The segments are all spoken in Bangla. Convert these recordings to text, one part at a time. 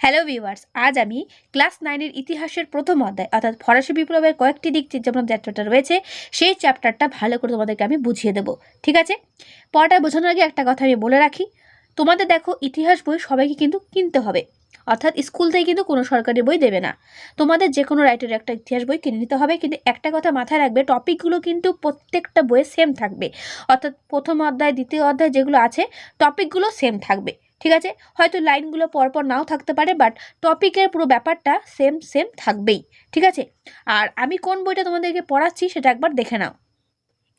হ্যালো ভিউয়ার্স আজ আমি ক্লাস নাইনের ইতিহাসের প্রথম অধ্যায়, অর্থাৎ ফরাসি বিপ্লবের কয়েকটি দিক যেমন চ্যাপ্টারটা রয়েছে, সেই চ্যাপ্টারটা ভালো করে তোমাদেরকে আমি বুঝিয়ে দেবো, ঠিক আছে? পড়াটা বোঝানোর আগে একটা কথা আমি বলে রাখি, তোমাদের দেখো ইতিহাস বই সবাইকে কিন্তু কিনতে হবে, অর্থাৎ স্কুল থেকে কিন্তু কোনো সরকারি বই দেবে না, তোমাদের যে কোনো রাইটারের একটা ইতিহাস বই কিনে নিতে হবে, কিন্তু একটা কথা মাথায় রাখবে টপিকগুলো কিন্তু প্রত্যেকটা বইয়ে সেম থাকবে, অর্থাৎ প্রথম অধ্যায়, দ্বিতীয় অধ্যায় যেগুলো আছে টপিকগুলো সেম থাকবে ঠিক আছে? হয়তো লাইনগুলো পরপর নাও থাকতে পারে বাট টপিকের পুরো ব্যাপারটা সেম সেম থাকবেই, ঠিক আছে? আর আমি কোন বইটা তোমাদেরকে পড়াচ্ছি সেটা একবার দেখে নাও।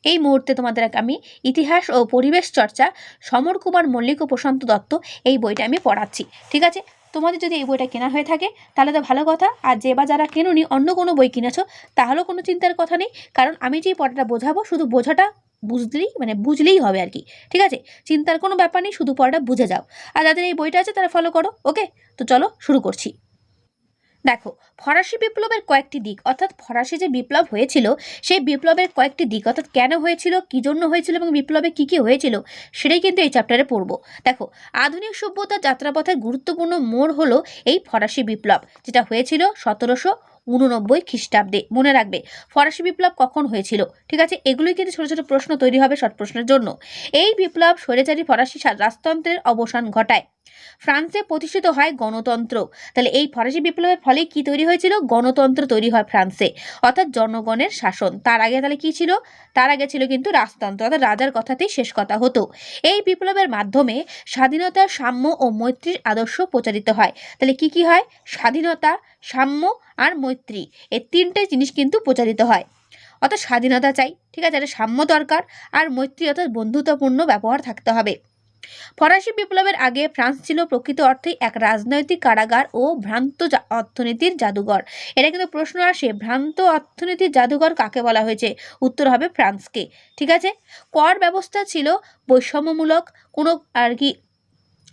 এই মুহূর্তে তোমাদের আমি ইতিহাস ও পরিবেশ চর্চা, সমর কুমার মল্লিক ও প্রশান্ত দত্ত এই বইটা আমি পড়াচ্ছি, ঠিক আছে? তোমাদের যদি এই বইটা কেনা হয়ে থাকে, তাহলে তো ভালো কথা। আর যে বা যারা কেনুনি, অন্য কোনো বই কিনেছো, তাহলেও কোনো চিন্তার কথা নেই, কারণ আমি যেই পড়াটা বোঝাবো, শুধু বোঝাটা বুঝলেই মানে বুঝলেই হবে আর কি। ঠিক আছে? চিন্তার কোনো ব্যাপার নেই, শুধু পড়াটা বুঝে যাও। আর যাদের এই বইটা আছে, তারা ফলো করো ওকে তো চলো, শুরু করছি। দেখো, ফরাসি বিপ্লবের কয়েকটি দিক, অর্থাৎ ফরাসি যে বিপ্লব হয়েছিল, সেই বিপ্লবের কয়েকটি দিক, অর্থাৎ কেন হয়েছিল, কী জন্য হয়েছিল এবং বিপ্লবে কী কী হয়েছিল, সেটাই কিন্তু এই চ্যাপ্টারে পড়ব। দেখো, আধুনিক সভ্যতার যাত্রাপথের গুরুত্বপূর্ণ মোড় হলো এই ফরাসি বিপ্লব, যেটা হয়েছিল সতেরোশো উননব্বই খ্রিস্টাব্দে। মনে রাখবে, ফরাসি বিপ্লব কখন হয়েছিল? ঠিক আছে, এগুলোই কিন্তু ছোটো ছোটো প্রশ্ন তৈরি হবে শর্ট প্রশ্নের জন্য। এই বিপ্লব স্বৈরাচারী ফরাসি রাজতন্ত্রের অবসান ঘটায়। ফ্রান্সে প্রতিষ্ঠিত হয় গণতন্ত্র। তাহলে এই ফরাসি বিপ্লবের ফলে কি তৈরি হয়েছিল? গণতন্ত্র তৈরি হয় ফ্রান্সে। অর্থাৎ জনগণের শাসন। তার আগে তাহলে কি ছিল? তার আগে ছিল কিন্তু রাজতন্ত্র। অর্থাৎ রাজার কথাতেই শেষ কথা হতো। এই বিপ্লবের মাধ্যমে স্বাধীনতা, সাম্য ও মৈত্রীর আদর্শ প্রচারিত হয়। তাহলে কি কি হয়? স্বাধীনতা, সাম্য আর মৈত্রী। এই তিনটে জিনিস কিন্তু প্রচারিত হয়। অর্থাৎ স্বাধীনতা চাই, ঠিক আছে? একটা সাম্য দরকার আর মৈত্রী অর্থাৎ বন্ধুত্বপূর্ণ ব্যবহার থাকতে হবে। ফরাসি বিপ্লবের আগে ফ্রান্স ছিল প্রকৃত অর্থেই এক রাজনৈতিক কারাগার ও ভ্রান্ত অর্থনীতির জাদুঘর। এটা কিন্তু প্রশ্ন আসে, ভ্রান্ত অর্থনীতির জাদুঘর কাকে বলা হয়েছে? উত্তর হবে ফ্রান্সকে। ঠিক আছে? কর ব্যবস্থা ছিল বৈষম্যমূলক, কোনো আর কি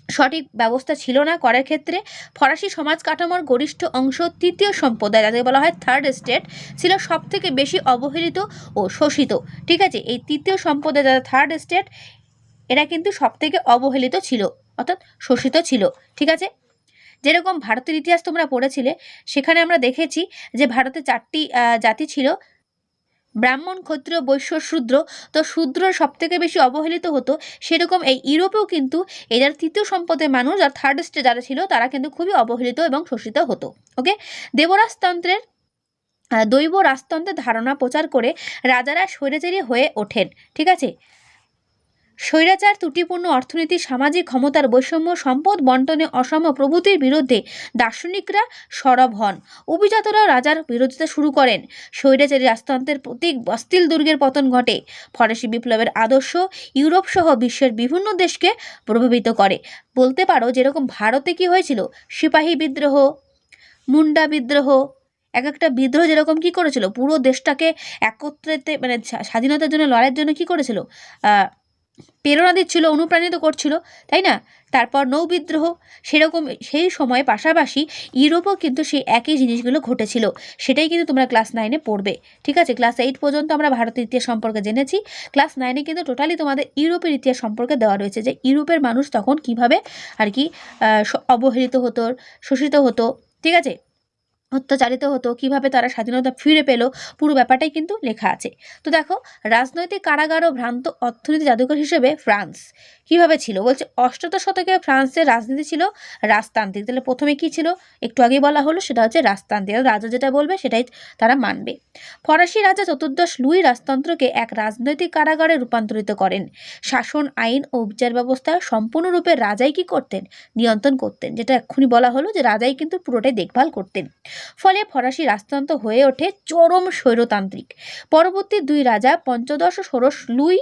সঠিক ব্যবস্থা ছিল না করার ক্ষেত্রে। ফরাসি সমাজ কাঠামোর গরিষ্ঠ অংশ তৃতীয় সম্প্রদায় যাদের বলা হয় থার্ড স্টেট ছিল সবথেকে বেশি অবহেলিত ও শোষিত। ঠিক আছে? এই তৃতীয় সম্প্রদায়, যারা থার্ড স্টেট এরা কিন্তু সব থেকে অবহেলিত ছিল, অর্থাৎ শোষিত ছিল, ঠিক আছে? যেরকম ভারতের ইতিহাস তোমরা পড়েছিলে, সেখানে আমরা দেখেছি যে ভারতে চারটি জাতি ছিল। ব্রাহ্মণ, ক্ষত্রিয়, বৈশ্য, শূদ্র। তো শূদ্র সব থেকে বেশি অবহেলিত হতো। সেরকম এই ইউরোপেও কিন্তু এদের তৃতীয় সম্পদের মানুষ আর থার্ড স্টে যারা ছিল, তারা কিন্তু খুবই অবহেলিত এবং শোষিত হতো ওকে দেবরাজতন্ত্রের দৈব রাজতন্ত্রের ধারণা প্রচার করে রাজারা স্বৈরাচারী হয়ে ওঠেন, ঠিক আছে? স্বৈরাচার ত্রুটিপূর্ণ অর্থনীতি, সামাজিক ক্ষমতার বৈষম্য, সম্পদ বন্টনে অসম প্রভৃতির বিরুদ্ধে দার্শনিকরা সরব হন। অভিজাতরা রাজার বিরোধিতা শুরু করেন। স্বৈরাচারী রাজতন্ত্রের প্রতীক বস্তিল দুর্গের পতন ঘটে। ফরাসি বিপ্লবের আদর্শ ইউরোপ সহ বিশ্বের বিভিন্ন দেশকে প্রভাবিত করে। বলতে পারো যেরকম ভারতে কি হয়েছিল? সিপাহী বিদ্রোহ, মুন্ডা বিদ্রোহ, এক একটা বিদ্রোহ যেরকম কি করেছিল? পুরো দেশটাকে একত্রিতে মানে স্বাধীনতার জন্য, লড়াইয়ের জন্য কি করেছিল? প্রেরণা দিচ্ছিল, অনুপ্রাণিত করছিল, তাই না? তারপর নৌবিদ্রোহ সেরকম সেই সময় পাশাপাশি ইউরোপও কিন্তু সেই একই জিনিসগুলো ঘটেছিল। সেটাই কিন্তু তোমরা ক্লাস নাইনে পড়বে, ঠিক আছে? ক্লাস এইট পর্যন্ত আমরা ভারতের ইতিহাস সম্পর্কে জেনেছি। ক্লাস নাইনে কিন্তু টোটালি তোমাদের ইউরোপের ইতিহাস সম্পর্কে দেওয়া রয়েছে যে ইউরোপের মানুষ তখন কীভাবে আর কি অবহেলিত হতো, শোষিত হতো, ঠিক আছে? অত্যাচারিত হতো, কীভাবে তারা স্বাধীনতা ফিরে পেল, পুরো ব্যাপারটাই কিন্তু লেখা আছে। তো দেখো, রাজনৈতিক কারাগার ও ভ্রান্ত অর্থনীতি জাদুঘর হিসেবে ফ্রান্স কীভাবে ছিল? বলছে, অষ্টাদশ শতকে ফ্রান্সের রাজনীতি ছিল রাজতান্ত্রিক। তাহলে প্রথমে কি ছিল? একটু আগেই বলা হলো, সেটা হচ্ছে রাজতান্ত্রিক। রাজা যেটা বলবে, সেটাই তারা মানবে। ফরাসি রাজা চতুর্দশ লুই রাজতন্ত্রকে এক রাজনৈতিক কারাগারে রূপান্তরিত করেন। শাসন, আইন ও বিচার ব্যবস্থা সম্পূর্ণরূপে রাজাই কি করতেন? নিয়ন্ত্রণ করতেন। যেটা এক্ষুনি বলা হলো যে, রাজাই কিন্তু পুরোটাই দেখভাল করতেন। ফলে ফরাসি রাজতন্ত্র হয়ে ওঠে চরম স্বৈরতান্ত্রিক। পরবর্তী দুই রাজা পঞ্চদশ ষোড়শ লুই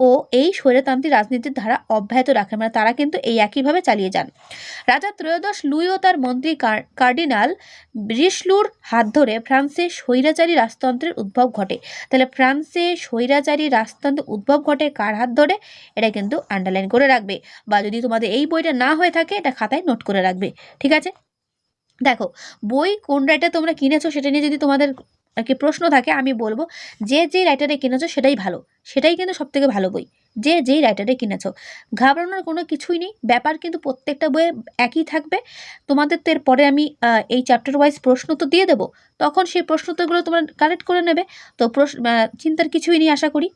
ও এই স্বৈরতান্ত্রিক রাজনীতির ধারা অব্যাহত রাখেন। মানে তারা কিন্তু এই একইভাবে চালিয়ে যান। রাজা ত্রয়োদশ লুই ও তার মন্ত্রী কার- কার্ডিনাল ব্রিশলুর হাত ধরে ফ্রান্সে স্বৈরাচারী রাজতন্ত্রের উদ্ভব ঘটে। তাহলে ফ্রান্সে স্বৈরাচারী রাজতন্ত্রের উদ্ভব ঘটে কার হাত ধরে? এটা কিন্তু আন্ডারলাইন করে রাখবে। বা যদি তোমাদের এই বইটা না হয়ে থাকে, এটা খাতায় নোট করে রাখবে। ঠিক আছে? দেখো, বই কোন রাইটার তোমরা কিনেছো সেটা নিয়ে যদি তোমাদের আর কি প্রশ্ন থাকে, আমি বলব যে যে রাইটারে কিনেছো সেটাই ভালো। সেটাই কিন্তু সব থেকে ভালো বই। যে যেই রাইটারে কিনেছো। ঘাবড়ানোর কোনো কিছুই নেই। ব্যাপার কিন্তু প্রত্যেকটা বইয়ে একই থাকবে। তোমাদের তো এরপরে আমি এই চ্যাপ্টার ওয়াইজ প্রশ্ন তো দিয়ে দেবো। তখন সেই প্রশ্ন উত্তরগুলো তোমরা কালেক্ট করে নেবে। তো প্রশ্ন চিন্তার কিছুই নেই আশা করি।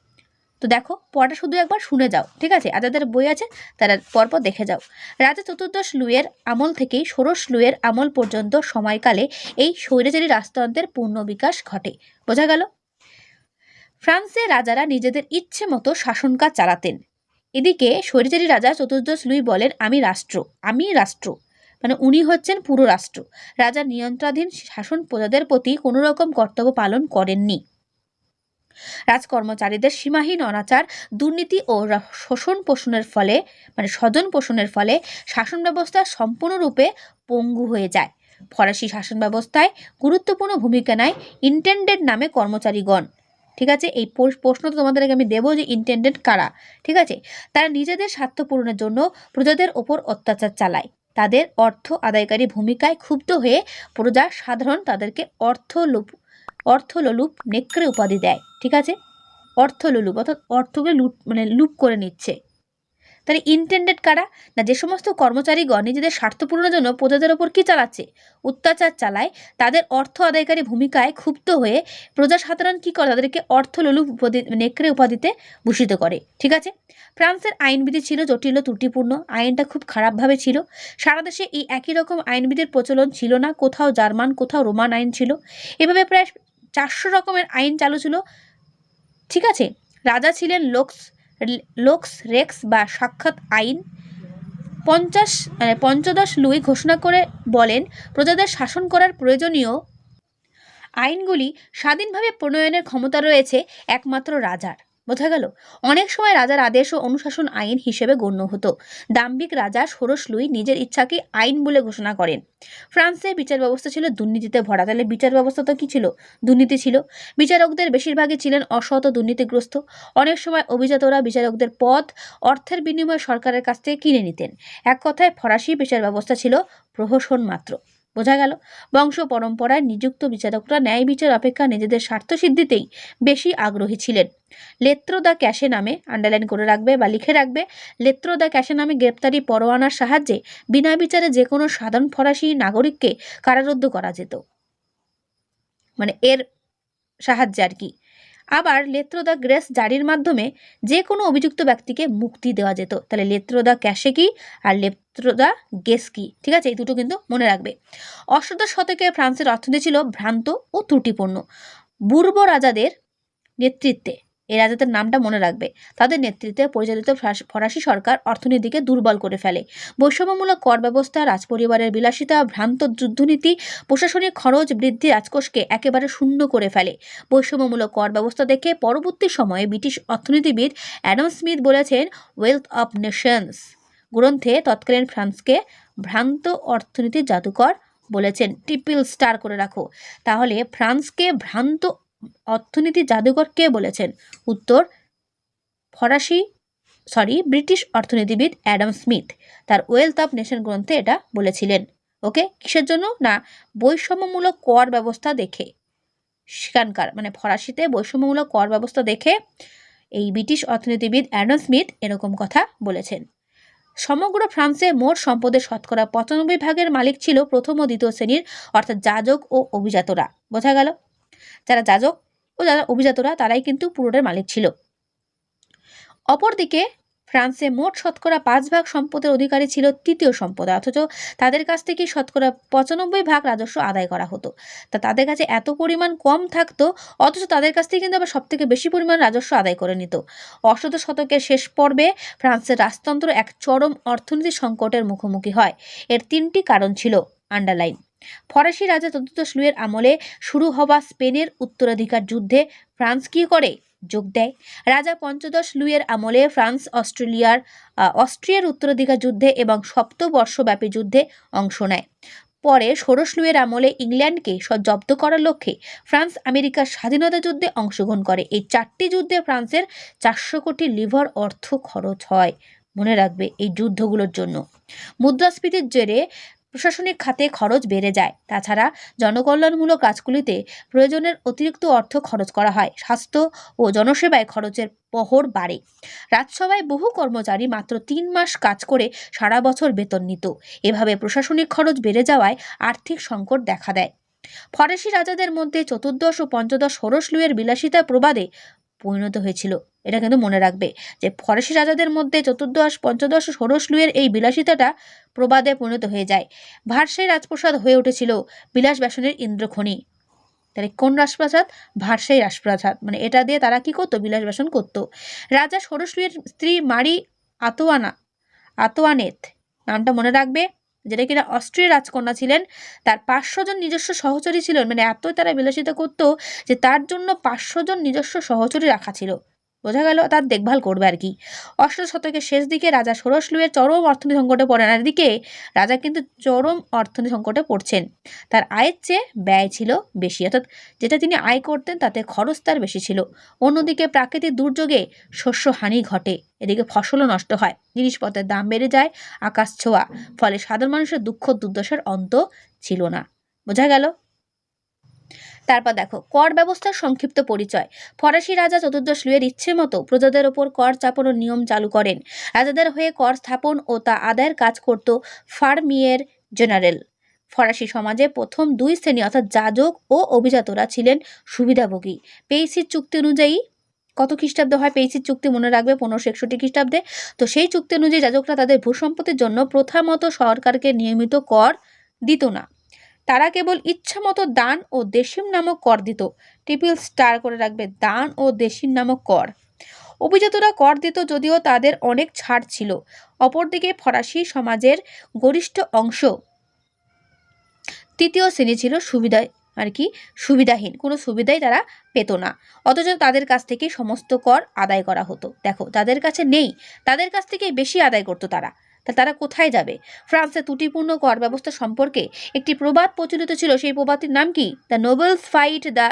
তো দেখো পড়াটা শুধু একবার শুনে যাও, ঠিক আছে? আর যাদের বই আছে, তারা পরপর দেখে যাও। রাজা চতুর্দশ লুয়ের আমল থেকেই ষোড়শ লুয়ের আমল পর্যন্ত সময়কালে এই স্বৈরাচারী রাজতন্ত্রের পূর্ণ বিকাশ ঘটে। বোঝা গেল? ফ্রান্সে রাজারা নিজেদের ইচ্ছে মতো শাসনকাজ চালাতেন। এদিকে স্বৈরাচারী রাজা চতুর্দশ লুই বলেন, আমি রাষ্ট্র আমি রাষ্ট্র। মানে উনি হচ্ছেন পুরো রাষ্ট্র। রাজার নিয়ন্ত্রণাধীন শাসন প্রজাদের প্রতি কোনো রকম কর্তব্য পালন করেননি। রাজকর্মচারীদের সীমাহীন অনাচার, দুর্নীতি ও শোষণ পোষণের ফলে মানে স্বজন পোষণের ফলে শাসন ব্যবস্থা সম্পূর্ণরূপে পঙ্গু হয়ে যায়। ফরাসি শাসন ব্যবস্থায় গুরুত্বপূর্ণ ভূমিকা নেয় ইন্টেন্ডেন্ট নামে কর্মচারীগণ। ঠিক আছে? এই প্রশ্ন তো তোমাদেরকে আমি দেবো যে ইন্টেন্ডেন্ট কারা? ঠিক আছে? তারা নিজেদের স্বার্থ পূরণের জন্য প্রজাদের ওপর অত্যাচার চালায়। তাদের অর্থ আদায়কারী ভূমিকায় ক্ষুব্ধ হয়ে প্রজা সাধারণ তাদেরকে অর্থ লোপ অর্থলোলুপ নেকড়ে উপাধি দেয়, ঠিক আছে? অর্থলোলুপ অর্থাৎ অর্থকে লুট মানে লুপ করে নিচ্ছে। তাহলে ইন্টেন্ডেড কারা? না, যে সমস্ত কর্মচারীগণ নিজেদের স্বার্থ পূরণের জন্য প্রজাদের ওপর কী চালাচ্ছে? অত্যাচার চালায়, তাদের অর্থ আদায়কারী ভূমিকায় ক্ষুব্ধ হয়ে প্রজা সাধারণ কি করে? তাদেরকে অর্থলোলুপ উপাধি, নেকড়ে উপাধিতে ভূষিত করে, ঠিক আছে? ফ্রান্সের আইনবিধি ছিল জটিল ত্রুটিপূর্ণ, আইনটা খুব খারাপভাবে ছিল। সারা দেশে এই একই রকম আইনবিধির প্রচলন ছিল না, কোথাও জার্মান, কোথাও রোমান আইন ছিল। এভাবে প্রায় চারশো রকমের আইন চালু ছিল। ঠিক আছে? রাজা ছিলেন লোকস লোকস রেক্স বা সাক্ষাৎ আইন। পঞ্চাশ মানে পঞ্চদশ লুই ঘোষণা করে বলেন, প্রজাদের শাসন করার প্রয়োজনীয় আইনগুলি স্বাধীনভাবে প্রণয়নের ক্ষমতা রয়েছে একমাত্র রাজার। বোঝা গেল? অনেক সময় রাজার আদেশ ও অনুশাসন আইন হিসেবে গণ্য হতো। দাম্ভিক রাজা ষোড়শ লুই নিজের ইচ্ছাকে আইন বলে ঘোষণা করেন। ফ্রান্সের বিচার ব্যবস্থা ছিল দুর্নীতিতে ভরা। তাহলে বিচার ব্যবস্থা তো কি ছিল? দুর্নীতি ছিল। বিচারকদের বেশিরভাগই ছিলেন অসৎ ও দুর্নীতিগ্রস্ত। অনেক সময় অভিজাতরা বিচারকদের পদ, অর্থের বিনিময়ে সরকারের কাছ থেকে কিনে নিতেন। এক কথায় ফরাসি বিচার ব্যবস্থা ছিল প্রহসন মাত্র। বোঝা গেল, বংশ পরম্পরায় নিযুক্ত বিচারকরা ন্যায় বিচার অপেক্ষা নিজেদের স্বার্থ সিদ্ধিতেই বেশি আগ্রহী ছিলেন। লেত্র দ্য ক্যাশে নামে আন্ডারলাইন করে রাখবে বা লিখে রাখবে, লেত্র দ্য ক্যাশে নামে গ্রেপ্তারি পরোয়ানার সাহায্যে বিনা বিচারে যে কোনো সাধারণ ফরাসি নাগরিককে কারারুদ্ধ করা যেত। মানে এর সাহায্যে আর কি। আবার লেত্র দ্য গ্রেস জারির মাধ্যমে যে কোনো অভিযুক্ত ব্যক্তিকে মুক্তি দেওয়া যেত। তাহলে লেত্র দ্য ক্যাশে কি আর লেত্র দ্য গেস কি? ঠিক আছে, এই দুটো কিন্তু মনে রাখবে। অষ্টাদশ শতকে ফ্রান্সের অর্থনীতি ছিল ভ্রান্ত ও ত্রুটিপূর্ণ। বুর্ব রাজাদের নেতৃত্বে এই রাজাদের নামটা মনে রাখবে। তাদের নেতৃত্বে পরিচালিত ফরাসি সরকার অর্থনীতিকে দুর্বল করে ফেলে। বৈষম্যমূলক কর ব্যবস্থা, রাজপরিবারের বিলাসিতা, ভ্রান্ত যুদ্ধনীতি, প্রশাসনিক খরচ বৃদ্ধি রাজকোষকে একেবারে শূন্য করে ফেলে। বৈষম্যমূলক কর ব্যবস্থা দেখে পরবর্তী সময়ে ব্রিটিশ অর্থনীতিবিদ অ্যাডাম স্মিথ বলেছেন ওয়েলথ অফ নেশনস গ্রন্থে তৎকালীন ফ্রান্সকে ভ্রান্ত অর্থনীতির জাদুকর বলেছেন। ট্রিপল স্টার করে রাখো। তাহলে ফ্রান্সকে ভ্রান্ত অর্থনীতি জাদুকর কে বলেছেন? উত্তর, ফরাসি সরি ব্রিটিশ অর্থনীতিবিদ অ্যাডাম স্মিথ। তার ওয়েলথ অফ নেশন গ্রন্থে এটা বলেছিলেন। ওকে, কিসের জন্য? না, বৈষম্যমূলক কর ব্যবস্থা দেখে। সেখানকার মানে ফরাসিতে বৈষম্যমূলক কর ব্যবস্থা দেখে এই ব্রিটিশ অর্থনীতিবিদ অ্যাডাম স্মিথ এরকম কথা বলেছেন। সমগ্র ফ্রান্সে মোট সম্পদের শতকরা পঁচানব্বই ভাগের মালিক ছিল প্রথম ও দ্বিতীয় শ্রেণির, অর্থাৎ যাজক ও অভিজাতরা। বোঝা গেল? যারা যাজক ও যারা অভিজাতরা, তারাই কিন্তু পুরোটার মালিক ছিল। অপরদিকে ফ্রান্সে মোট শতকরা পাঁচ ভাগ সম্পদের অধিকারী ছিল তৃতীয় সম্পদ, অথচ তাদের কাছ থেকে শতকরা পঁচানব্বই ভাগ রাজস্ব আদায় করা হতো। তা তাদের কাছে এত পরিমাণ কম থাকতো, অথচ তাদের কাছ থেকে কিন্তু আবার সব থেকে বেশি পরিমাণ রাজস্ব আদায় করে নিত। অষ্টাদশ শতকের শেষ পর্বে ফ্রান্সের রাজতন্ত্র এক চরম অর্থনীতি সংকটের মুখোমুখি হয়। এর তিনটি কারণ ছিল আন্ডারলাইন ফরাসি রাজা চতুর্দশ লুয়ের আমলে শুরু হওয়া স্পেনের উত্তরাধিকার যুদ্ধে ফ্রান্স কী করে যোগ দেয়? রাজা পঞ্চদশ লুইয়ের আমলে ফ্রান্স, অস্ট্রেলিয়ার অস্ট্রিয়ার উত্তরাধিকার যুদ্ধে এবং সপ্তবর্ষব্যাপী যুদ্ধে অংশ নেয়। পরে ষোড়শ লুয়ের আমলে ইংল্যান্ডকে জব্দ করার লক্ষ্যে ফ্রান্স আমেরিকার স্বাধীনতা যুদ্ধে অংশগ্রহণ করে। এই চারটি যুদ্ধে ফ্রান্সের চারশো কোটি লিভার অর্থ খরচ হয়। মনে রাখবে এই যুদ্ধগুলোর জন্য। মুদ্রাস্ফীতির জেরে প্রশাসনিক খাতে খরচ বেড়ে যায়। তাছাড়া জনকল্যাণমূলক কাজগুলিতে প্রয়োজনের অতিরিক্ত অর্থ খরচ করা হয়। স্বাস্থ্য ও জনসেবায় খরচের বহর বাড়ে। রাজসভায় বহু কর্মচারী মাত্র তিন মাস কাজ করে সারা বছর বেতন নিত। এভাবে প্রশাসনিক খরচ বেড়ে যাওয়ায় আর্থিক সংকট দেখা দেয়। ফরাসি রাজাদের মধ্যে চতুর্দশ ও পঞ্চদশ লুইয়ের বিলাসিতা প্রবাদে পরিণত হয়েছিল। এটা কিন্তু মনে রাখবে যে ফরাসি রাজাদের মধ্যে চতুর্দশ পঞ্চদশ ষোড়শ লুইয়ের এই বিলাসিতাটা প্রবাদে পরিণত হয়ে যায়। ভারসাই রাজপ্রসাদ হয়ে উঠেছিল বিলাস ব্যাসনের ইন্দ্রখনি। তাহলে কোন রাজপ্রাসাদ? ভারসাই রাজপ্রাসাদ। মানে এটা দিয়ে তারা কি করতো? বিলাস ব্যাসন করতো। রাজা ষোড়শ লুইয়ের স্ত্রী মারি আতোয়ানা আতোয়ানেত নামটা মনে রাখবে? যেটা কিনা অস্ট্রিয়া রাজকন্যা ছিলেন, তার পাঁচশো জন নিজস্ব সহচরী ছিলেন। মানে এতই তারা বিলাসিতা করতো যে তার জন্য পাঁচশো জন নিজস্ব সহচরী রাখা ছিল। বোঝা গেল তার দেখভাল করবে আর কি। অষ্ট শতকের শেষ দিকে রাজা ষোড়শ লুইয়ের চরম অর্থনীতি সংকটে পড়েন এদিকে রাজা কিন্তু চরম অর্থনীতি সংকটে পড়ছেন। তার আয়ের চেয়ে ব্যয় ছিল বেশি। অর্থাৎ যেটা তিনি আয় করতেন তাতে খরচ তার বেশি ছিল। অন্যদিকে প্রাকৃতিক দুর্যোগে শস্য হানি ঘটে। এদিকে ফসলও নষ্ট হয়। জিনিসপত্রের দাম বেড়ে যায়, আকাশ ছোঁয়া। ফলে সাধারণ মানুষের দুঃখ দুর্দশার অন্ত ছিল না। বোঝা গেল তারপর দেখো, কর ব্যবস্থার সংক্ষিপ্ত পরিচয়। ফরাসি রাজা চতুর্দশ লুইয়ের ইচ্ছে মতো প্রজাদের ওপর কর চাপানোর নিয়ম চালু করেন। রাজাদের হয়ে কর স্থাপন ও তা আদায়ের কাজ করত ফার্মিয়ের জেনারেল। ফরাসি সমাজে প্রথম দুই শ্রেণি, অর্থাৎ যাজক ও অভিজাতরা ছিলেন সুবিধাভোগী। পেইসির চুক্তি অনুযায়ী, কত খ্রিস্টাব্দে হয় পেইসির চুক্তি মনে রাখবে? পনেরোশো একষট্টি খ্রিস্টাব্দে। তো সেই চুক্তি অনুযায়ী যাজকরা তাদের ভূসম্পত্তির জন্য প্রথা মতো সরকারকে নিয়মিত কর দিত না। তারা কেবল ইচ্ছামতো দান ও দেশিম নামক কর দিত। টিপিল স্টার করে রাখবে দান ও দেশিম নামক কর। অভিজাতরা কর দিত যদিও তাদের অনেক ছাড় ছিল। অপরদিকে ফরাসি সমাজের গরিষ্ঠ অংশ তৃতীয় শ্রেণি ছিল সুবিধা আর কি, সুবিধাহীন। কোনো সুবিধাই তারা পেত না। অথচ তাদের কাছ থেকে সমস্ত কর আদায় করা হতো। দেখো, তাদের কাছে নেই। তাদের কাছ থেকে বেশি আদায় করতো তারা। তা তারা কোথায় যাবে? ফ্রান্সে ত্রুটিপূর্ণ কর ব্যবস্থা সম্পর্কে একটি প্রবাদ প্রচলিত ছিল। সেই প্রবাদটির নাম কি? The nobles fight the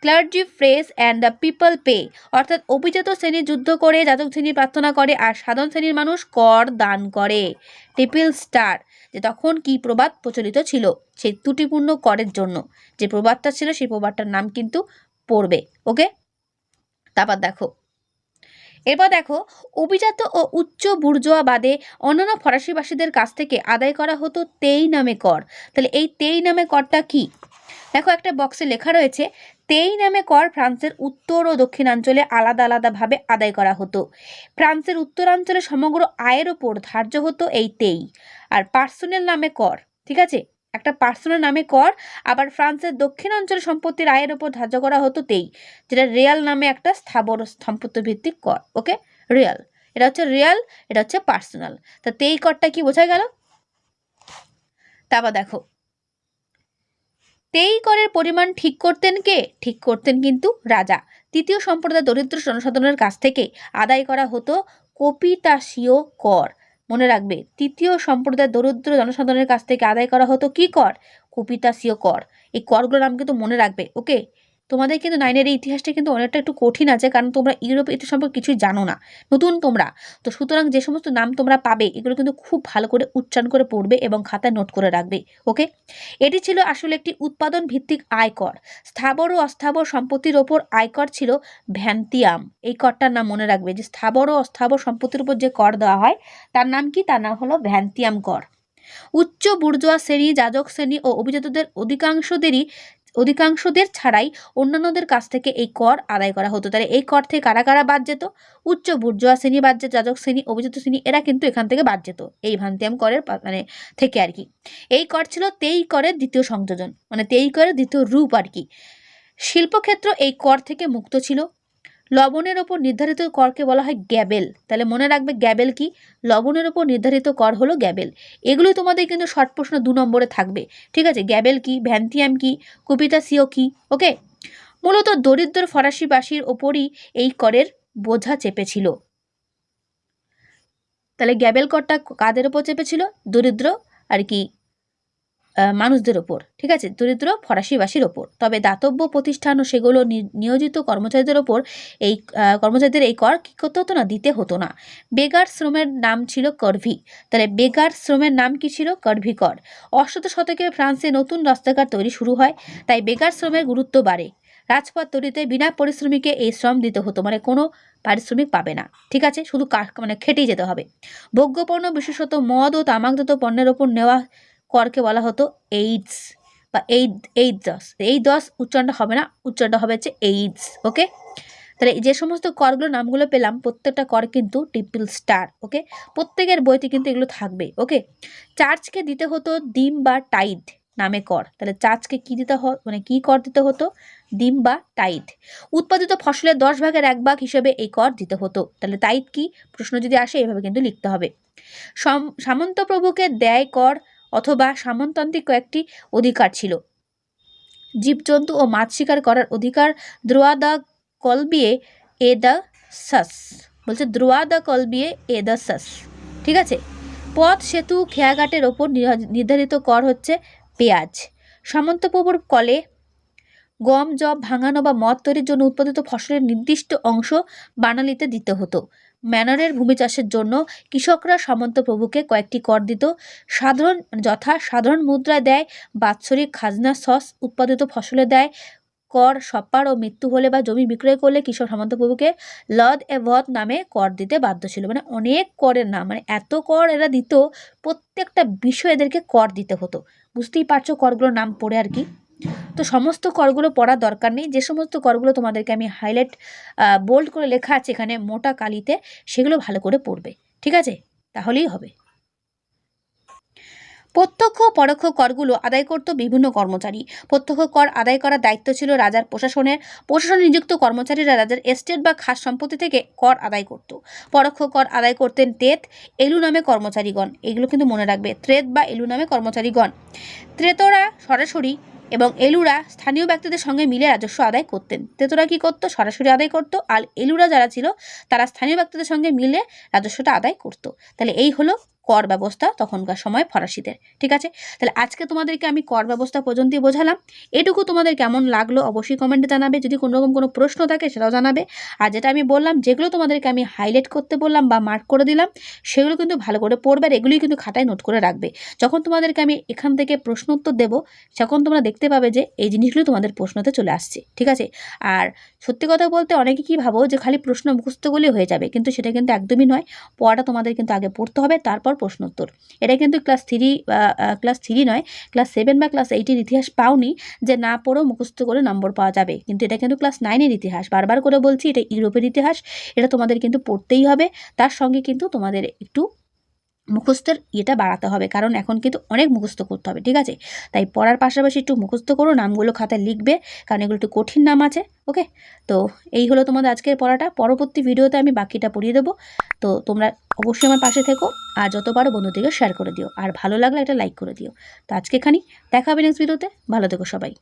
clergy pray and the people pay অর্থাৎ অভিজাত শ্রেণি যুদ্ধ করে, যাজক শ্রেণি প্রার্থনা করে আর সাধারণ শ্রেণির মানুষ কর দান করে। টিপিল স্টার যে তখন কি প্রবাদ প্রচলিত ছিল? সেই ত্রুটিপূর্ণ করের জন্য। যে প্রবাদটা ছিল, সেই প্রবাদটার নাম কিন্তু পড়বে। ওকে তারপর দেখো। এরপর দেখো, অভিজাত ও উচ্চ বুর্জোয়া বাদে অন্যান্য ফরাসিবাসীদের কাছ থেকে আদায় করা হতো তেই নামে কর। তাহলে এই তেই নামে করটা কি? দেখো একটা বক্সে লেখা রয়েছে, তেই নামে কর ফ্রান্সের উত্তর ও দক্ষিণাঞ্চলে আলাদা আলাদাভাবে আদায় করা হতো। ফ্রান্সের উত্তরাঞ্চলে সমগ্র আয়ের ওপর ধার্য হতো এই তেই। আর পার্সোনেল নামে কর, ঠিক আছে? একটা পার্সোনাল নামে কর, আবার ফ্রান্সের দক্ষিণাঞ্চল সম্পত্তির আয়ের ওপর ধার্য করা হতো তেই, যেটা রিয়াল নামে একটা স্থাবর সম্পত্তি ভিত্তিক কর ওকে রিয়াল। এটা হচ্ছে রিয়াল, এটা হচ্ছে পার্সোনাল তা তেই করটা কি বোঝা গেল? তারপর দেখো। তেই করের পরিমাণ ঠিক করতেন কে? ঠিক করতেন কিন্তু রাজা। তৃতীয় সম্প্রদায় দরিদ্র জনসাধারণের কাছ থেকে আদায় করা হতো কপিতাসীয় কর। মনে রাখবে, তৃতীয় সম্প্রদায় দরিদ্র জনসাধারণের কাছ থেকে আদায় করা হতো কি কর? কপিতাসীয় কর। এই করগুলোর নাম কিন্তু মনে রাখবে ওকে তোমাদের কিন্তু নাইনের এই ইতিহাসটা কিন্তু অনেকটা একটু কঠিন আছে, কারণ তোমরা ইউরোপ ইতিহাস সম্পর্কে কিছুই জানো না। নতুন তোমরা। তো সুতরাং যে সমস্ত নাম তোমরা পাবে, এগুলো কিন্তু খুব ভালো করে উচ্চারণ করে পড়বে এবং খাতায় নোট করে রাখবে ওকে এটি ছিল আসলে একটি উৎপাদন ভিত্তিক আয়কর। স্থাবর ও অস্থাবর সম্পত্তির ওপর আয়কর ছিল ভ্যান্তিয়াম। এই করটার নাম মনে রাখবে যে স্থাবর ও অস্থাবর সম্পত্তির উপর যে কর দেওয়া হয়, তার নাম কি? তার নাম হলো ভ্যান্তিয়াম কর। উচ্চ বুর্জোয়া শ্রেণি, যাজক শ্রেণি ও অভিজাতদের অধিকাংশদেরই অধিকাংশদের ছাড়াই অন্যান্যদের কাছ থেকে এই কর আদায় করা হতো। তাহলে এই কর থেকে কারা কারা বাদ যেত? উচ্চ বুর্জোয়া শ্রেণি বাদ যেত যাজক শ্রেণি অভিযুক্ত শ্রেণি, এরা কিন্তু এখান থেকে বাদ যেত। এই ভান্তিয়াম করের মানে থেকে আর কি। এই কর ছিল তেই করের দ্বিতীয় সংযোজন মানে তেই করের দ্বিতীয় রূপ আর কি। শিল্পক্ষেত্র এই কর থেকে মুক্ত ছিল। লবণের ওপর নির্ধারিত করকে বলা হয় গ্যাবেল। তাহলে মনে রাখবে গ্যাবেল কি? লবণের ওপর নির্ধারিত কর হলো গ্যাবেল। এগুলোই তোমাদের কিন্তু শর্ট প্রশ্ন দু নম্বরে থাকবে। ঠিক আছে? গ্যাবেল কি? ভ্যান্তিয়াম কি? কুপিতা সিও কি? ওকে মূলত দরিদ্র ফরাসিবাসীর ওপরই এই করের বোঝা চেপেছিল। তাহলে গ্যাবেল করটা কাদের ওপর চেপেছিল? দরিদ্র আর কি মানুষদের ওপর, ঠিক আছে? দরিদ্র ফরাসিবাসীর ওপর। তবে দাতব্য প্রতিষ্ঠান ও সেগুলো নিয়োজিত কর্মচারীদের ওপর এই কর্মচারীদের এই কর কী করতে হতো না? দিতে হতো না। বেগার শ্রমের নাম ছিল করভি। তাহলে বেগার শ্রমের নাম কি ছিল? করভি কর। অষ্টত শতকে ফ্রান্সে নতুন রাস্তাঘাট তৈরি শুরু হয়, তাই বেগার শ্রমের গুরুত্ব বাড়ে। রাজপথ তৈরিতে বিনা পরিশ্রমিকে এই শ্রম দিতে হতো মানে কোনো পারিশ্রমিক পাবে না, ঠিক আছে? শুধু মানে খেটেই যেতে হবে। ভোগ্যপণ্য বিশেষত মদ ও তামাকজাত পণ্যের ওপর নেওয়া করকে বলা হতো এইডস বা এইড এইড দশ। এই দশ উচ্চারণটা হবে না, উচ্চারণটা হবে হচ্ছে এইডস ওকে তাহলে যে সমস্ত করগুলো নামগুলো পেলাম, প্রত্যেকটা কর কিন্তু ট্রিপল স্টার ওকে প্রত্যেকের বইতে কিন্তু এগুলো থাকবে ওকে চার্চকে দিতে হতো ডিম বা টাইড নামে কর। তাহলে চার্চকে কি দিতে হ মানে কি কর দিতে হতো? ডিম বা টাইড উৎপাদিত ফসলের দশ ভাগের এক ভাগ হিসেবে এই কর দিতে হতো। তাহলে টাইড কি? প্রশ্ন যদি আসে, এভাবে কিন্তু লিখতে হবে। সম- সামন্তপ্রভুকে দেয় কর অথবা সামন্ততান্ত্রিক কয়েকটি অধিকার ছিল। জীবজন্তু ও মাছ শিকার করার অধিকার দ্রোয়া দ্য কলবিয়ে এ দ্য সাস বলছে দ্রোয়া দ্য কলবিয়ে এ দ্য সাস ঠিক আছে? পথ, সেতু, খেয়াঘাটের ওপর নির- নির্ধারিত কর হচ্ছে পেঁয়াজ। সামন্তপ্রভুর কলে গম, জব, ভাঙানো বা মদ তৈরির জন্য উৎপাদিত ফসলের নির্দিষ্ট অংশ বানালিতে দিতে হতো। ম্যানরের ভূমি চাষের জন্য কৃষকরা সামন্ত প্রভুকে কয়েকটি কর দিত। সাধারণ যথা সাধারণ মুদ্রায় দেয়, বাৎসরিক খাজনা সস উৎপাদিত ফসলে দেয়। কর সপ্পার ও মৃত্যু হলে বা জমি বিক্রয় করলে কৃষক সামন্ত প্রভুকে লদ এভদ নামে কর দিতে বাধ্য ছিল। মানে অনেক করের নাম মানে এত কর এরা দিত, প্রত্যেকটা বিষয় এদেরকে কর দিতে হতো। বুঝতেই পারছ করগুলোর নাম পড়ে আর কি? তো সমস্ত করগুলো পড়ার দরকার নেই। যে সমস্ত করগুলো তোমাদেরকে আমি হাইলাইট বোল্ড করে লেখা আছে এখানে মোটা কালিতে, সেগুলো ভালো করে পড়বে। ঠিক আছে? তাহলেই হবে। প্রত্যক্ষ পরোক্ষ করগুলো আদায় করত বিভিন্ন কর্মচারী। প্রত্যক্ষ কর আদায় করার দায়িত্ব ছিল রাজার প্রশাসনের। প্রশাসন নিযুক্ত কর্মচারীরা রাজার এস্টেট বা খাস সম্পত্তি থেকে কর আদায় করত। পরোক্ষ কর আদায় করতেন তেত এলু নামে কর্মচারীগণ। এগুলো কিন্তু মনে রাখবে, ত্রেত বা এলু নামে কর্মচারীগণ। ত্রেতরা সরাসরি এবং এলুরা স্থানীয় ব্যক্তিদের সঙ্গে মিলে রাজস্ব আদায় করতেন। তেতরা কি করত? সরাসরি আদায় করতো। আর এলুরা যারা ছিল, তারা স্থানীয় ব্যক্তিদের সঙ্গে মিলে রাজস্বটা আদায় করতো। তাহলে এই হলো কর ব্যবস্থা তখনকার সময় ফরাসিদের। ঠিক আছে? তাহলে আজকে তোমাদেরকে আমি কর ব্যবস্থা পর্যন্তই বোঝালাম। এটুকু তোমাদের কেমন লাগল অবশ্যই কমেন্টে জানাবে। যদি কোনো রকম কোনো প্রশ্ন থাকে সেটাও জানাবে। আর যেটা আমি বললাম, যেগুলো তোমাদেরকে আমি হাইলাইট করতে বললাম বা মার্ক করে দিলাম, সেগুলো কিন্তু ভালো করে পড়বে আর এগুলোই কিন্তু খাতায় নোট করে রাখবে। যখন তোমাদেরকে আমি এখান থেকে প্রশ্ন উত্তর দেবো তখন তোমরা দেখতে পাবে যে এই জিনিসগুলো তোমাদের প্রশ্নতে চলে আসছে, ঠিক আছে? আর সত্যি কথা বলতে অনেকে কি ভাবো যে খালি প্রশ্ন মুখস্থ করলেই হয়ে যাবে, কিন্তু সেটা কিন্তু একদমই নয়। পড়াটা তোমাদের কিন্তু আগে পড়তে হবে, তারপর প্রশ্ন উত্তর এটা কিন্তু ক্লাস থ্রি ক্লাস থ্রি নয়, ক্লাস সেভেন বা ক্লাস এইটের ইতিহাস পাওনি যে না পড়েও মুখস্থ করে নম্বর পাওয়া যাবে। কিন্তু এটা কিন্তু ক্লাস নাইনের ইতিহাস। বারবার করে বলছি এটা ইউরোপের ইতিহাস, এটা তোমাদের কিন্তু পড়তেই হবে। তার সঙ্গে কিন্তু তোমাদের একটু মুখস্থের ইয়েটা বাড়াতে হবে, কারণ এখন কিন্তু অনেক মুখস্থ করতে হবে, ঠিক আছে? তাই পড়ার পাশাপাশি একটু মুখস্থ করো, নামগুলো খাতায় লিখবে, কারণ এগুলো একটু কঠিন নাম আছে, ওকে? তো এই হলো তোমাদের আজকের পড়াটা, পরবর্তী ভিডিওতে আমি বাকিটা পড়িয়ে দেবো, তো তোমরা অবশ্যই আমার পাশে থেকো, আর যত পারো বন্ধুদেরকে শেয়ার করে দিও, আর ভালো লাগলে একটা লাইক করে দিও। তো আজকে খানি দেখা হবে নেক্সট ভিডিওতে ভালো থেকো সবাই।